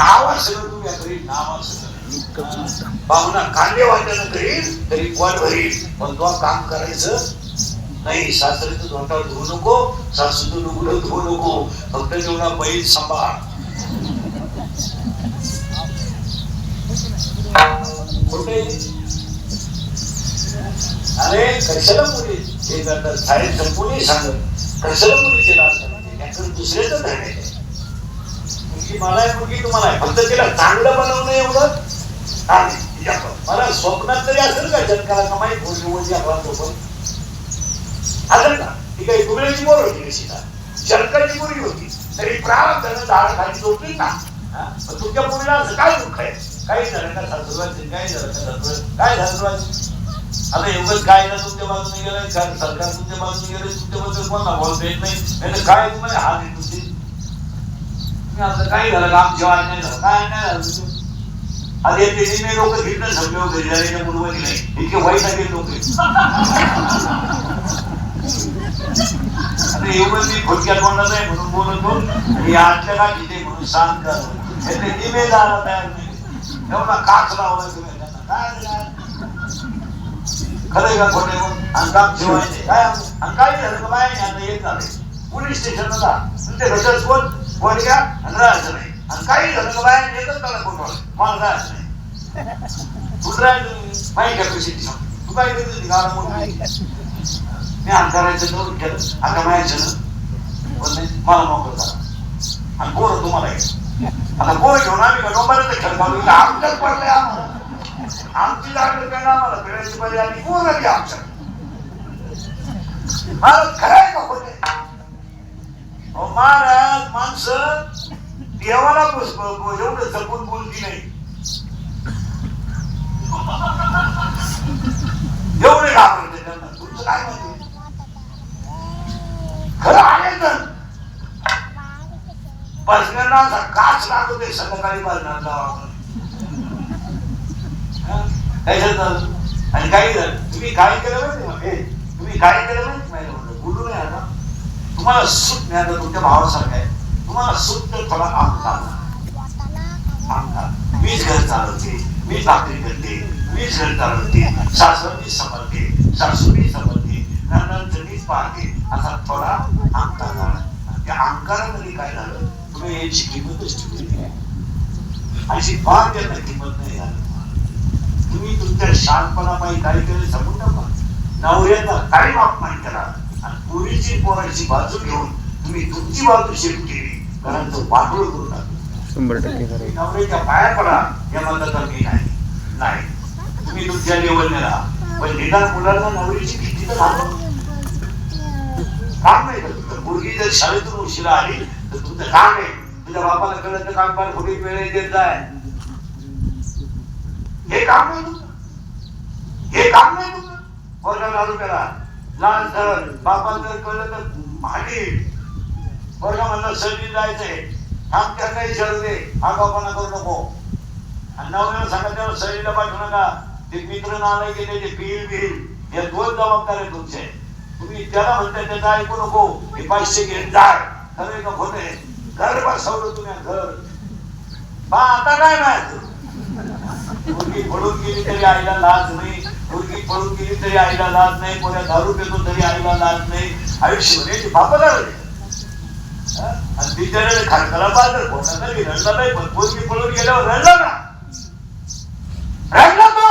नाव असलं तुम्ही करी नाव पाहुणा कांदे वाटणं करील तरी पोट भरील पण तो काम करायचं नाही. सासऱ्याचं धोंडावर धुवू नको सासूचं लुगडं धुवू नको. फक्त तेवढा बैल सांभाळ. कुठे? अरे कशाला मुली हे करतात शाळेत संपूर्ण सांगत. कशाला मुली केला असतात याकडे दुसऱ्याच धरणे मला मुलगी तुम्हाला फक्त तिला चांगलं बनवणं एवढं मला स्वप्नात तरी असेल का जनकाला कमाई भोजी मुलगी आपण सोबत असेल का? ती काही दुबळ्याची बोर होती ऋषीला जनकाची मुलगी होती. तरी प्रारब्धानं झाड खाली झोपली ना. हा? तुमच्या मुलीला असं काय दुःख आहे? काही झालं का सासूरवाची काही झालं का सासूरवाची काय सासूरवाची आता एवढंच काय ना तुमच्या बाजूने गेलं सरकार तुमच्या बाजूने गेलं तुमच्या तुमच्याबद्दल कोणाला बोलता येत नाही? काय तुम्हाला हा आहे तुमची? तुम्ही असं काय झालं काम आमची नाही झालं. काय नाही झालं? आधी अरे ते नेहमी लोक घेतलं समजा घरी झालेल्या मुलगा नाही इतके वाईट आहे लोक. आता एवढं मी खोटक्यात म्हणत आहे म्हणून बोलतो. मी आजच्या का तिथे म्हणून शांत कर. हे ते निमे जायला तयार नाही. एवढा काच लावला तुम्ही त्यांना. काय काय खरं का खोटे आणि काम ठेवायचे काय आणि काय झालं का बाय आता एक झालं पोलीस स्टेशनला. जा तुमच्या घरच्याच कोण कोण आणि राहायचं नाही. आणि काही झालं का बाय एकच त्याला कोण मला राहायचं नाही. राहायचं माहिती का पैसे तू काय करते मी अंतरायचं करून केलं आता मायाचं पण मला मोकळं करा. आणि पोरं तुम्हाला आता पोरं घेऊन आम्ही का डोंबराचं खेळ का आमच्याच पडलंय आम्हाला. आमची जागा ना आम्हाला फिरायची पाहिजे आणि पोरं घ्या आमच्या. मला खरं का अहो, महाराज माणसं देवाला पुष्प एवढं जपून बोलती नाही. एवढे घाबरते त्यांना. तुमचं काय म्हणते खरं आहे तर. बसण्याला काच लागते संध्याकाळी बसणार आणि काही झालं? तुम्ही काय केलं माहिती तुम्ही काय केलं माहिती म्हणलं बोलू नाही आता तुम्हाला सुख मिळालं तुमच्या भावासारखं आहे. तुम्हाला सुख तर थोडा अंगठा अंगठा मीच घर चालवते मी भाकरी करते मीच घर चालवते सासर मी समजते सासू मी समजते नंतर मीच पाहते असा थोडा अंगठा झाला त्या अंकारामध्ये काय झालं? तुम्ही याची किंमतच ठेवली नाही. अशी फार त्यांना किंमत नाही झाली. तुम्ही तुमच्या शांतपणा काही केले समजून सांगून टाका. नवऱ्याचा काही अपमान केला. आणि पुरीची पोराची बाजू घेऊन तुम्ही तुमची बाजू शेवट केली. कारण तो वाटोळ करू नका शंभर टक्के खरं. नवऱ्याच्या पाया पडा या मताचा मी नाही. नाही. तुम्ही तुमच्या लेवलने राहा. पण निदान मुलांना नवरीची भीती तर राहतो काम नाही तर मुलगी जर शाळेतून उशिरा आली तर तुमचं काम आहे. तुझ्या बापाला कळत तर काम पार खोटी वेळ देत जाय. हे काम नाही तुझं हे काम नाही तुझं वर्गा लागू करा लहान सरळ बापाला जर कळलं तर भागी वर्गा म्हणलं सर्दी जायचंय. थांब त्यांना विचारू दे. बापाना करू नको आणि नवऱ्याला सांगा त्याला सहलीला पाठवू नका. ते मित्र नालाय गेले ते बिल बिल. या दोन जबाबदाऱ्या तुमचे तुम्ही त्याला म्हणताय त्याचं ऐकू नको. हे पैसे घेऊन जा. खरं का खोटे घर घर सवलं तुम्ही घर. बा आता काय नाही मुलगी पडून गेली तरी आईला लाज नाही. मुलगी पळून गेली तरी आईला लाज नाही कोणा दारू पितो तरी आईला लाज नाही. आयुष्य म्हणजे बापाला आणि बिचाराने खारकाला बाजार कोणाचा तरी रडला नाही पण मुलगी पळून गेल्यावर रडला ना. रडला तो.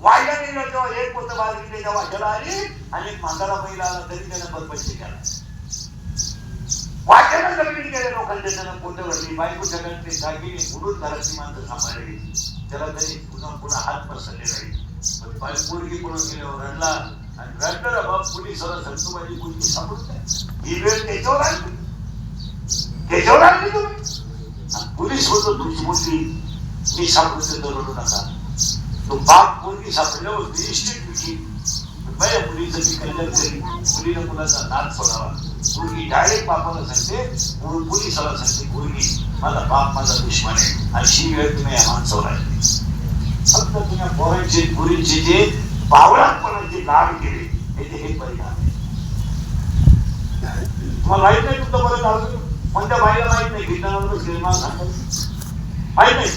वायला गेला तेव्हा एक पोत बाजरी त्याच्या वाट्याला आली आणि एक म्हातारा बैल आला तरी त्यानं बदपट्टी केला. वाट्यानं जमिनी गेल्या लोकांच्या त्यानं पोट भरली बायको सगळ्यांची ते जागी बुडून घरातली माणसं सांभाळली त्याला तरी पुन्हा पुन्हा हात पसरले नाही. पण बाई पोरगी पळून गेल्यावर रडला आणि रडलं बाप पोलिसाला सांगतो माझी मुलगी सापडत ही वेळ त्याच्यावर आली. त्याच्यावर आली तुम्ही. पोलीस होतो तुमची मुलगी. मी सापडते तर रडू नका. तो बाप पोरगी सापडल्यावर निश्चित तुझी माझ्या मुलीचं मी कल्याण करी मुलीनं मुलाचा नाद सोडावा मुलगी डायरेक्ट बापाला सांगते म्हणून पोलिसाला सांगते? मुलगी माझा बाप माझा दुश्मन आहे. आणि शी वेळ तुम्ही या माणसावर आहे. फक्त तुम्ही पोरांचे मुलींचे जे बावळातपणाचे लाड केले याचे हे परिणाम तुम्हाला माहीत नाही तुमचं परत आलं पण त्या बाईला माहीत नाही? कीर्तनावर सिनेमा माहीत नाही.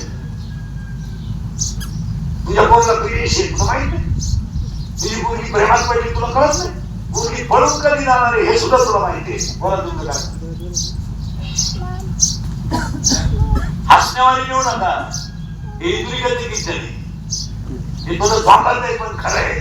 तुझ्या पोरला पिढी शेत तुला माहीत नाही. तुझी पोरगी प्रेमात पडली तुला कळत नाही. पोरगी पळून कधी जाणार आहे हे सुद्धा तुला माहिती आहे. बोला तुमचं काय? हसण्यावारी येऊ नका. हे इंद्रिय किती हे तुझं स्वागत आहे पण खरं आहे.